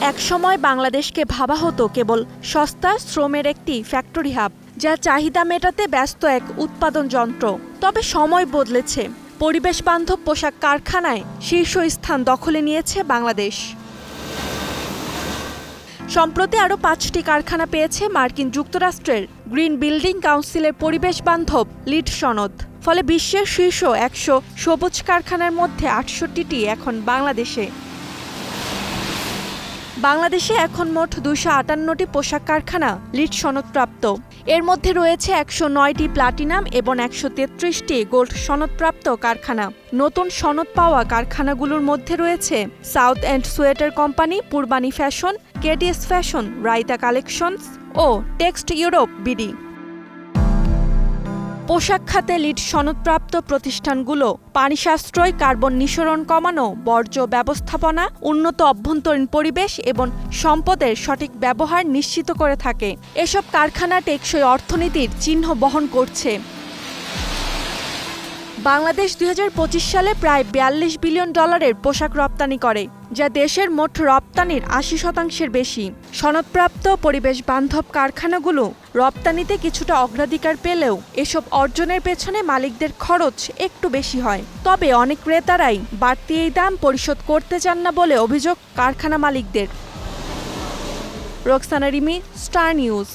একসময় বাংলাদেশকে ভাবা হতো কেবল সস্তা শ্রমের একটি ফ্যাক্টরি হাব, যা চাহিদা মেটাতে ব্যস্ত এক উৎপাদন যন্ত্র। তবে সময় বদলেছে। পরিবেশ বান্ধব পোশাক কারখানায় শীর্ষস্থান দখলে নিয়েছে বাংলাদেশ। সম্প্রতি আরও পাঁচটি কারখানা পেয়েছে মার্কিন যুক্তরাষ্ট্রের গ্রিন বিল্ডিং কাউন্সিলের পরিবেশ বান্ধব লিড সনদ। ফলে বিশ্বের শীর্ষ একশো সবুজ কারখানার মধ্যে আটষট্টিটি এখন বাংলাদেশে। বাংলাদেশে এখন মোট দুশো আটান্নটি পোশাক কারখানা লিড সনদপ্রাপ্ত। এর মধ্যে রয়েছে একশো নয়টি প্লাটিনাম এবং একশো তেত্রিশটি গোল্ড সনদপ্রাপ্ত কারখানা। নতুন সনদ পাওয়া কারখানাগুলোর মধ্যে রয়েছে south and sweater company, Purbani fashion, KDS fashion raita collections ও টেক্সট ইউরোপ বিডি। পোশাক খাতে লিড সনদপ্রাপ্ত প্রতিষ্ঠানগুলো পানি সাশ্রয় কার্বন নিঃসরণ কমানো, বর্জ্য ব্যবস্থাপনা, উন্নত অভ্যন্তরীণ পরিবেশ এবং সম্পদের সঠিক ব্যবহার নিশ্চিত করে থাকে। এসব কারখানা টেকসই অর্থনীতির চিহ্ন বহন করছে। বাংলাদেশ দু হাজার পঁচিশ সালে প্রায় বিয়াল্লিশ বিলিয়ন ডলারের পোশাক রপ্তানি করে, যা দেশের মোট রপ্তানির আশি শতাংশের বেশি। সনদপ্রাপ্ত পরিবেশ বান্ধব কারখানাগুলো রপ্তানিতে কিছুটা অগ্রাধিকার পেলেও এসব অর্জনের পেছনে মালিকদের খরচ একটু বেশি হয়। তবে অনেক ক্রেতারাই বাড়তি এই দাম পরিশোধ করতে চান না বলে অভিযোগ কারখানা মালিকদের। Roksana Rimi, star news.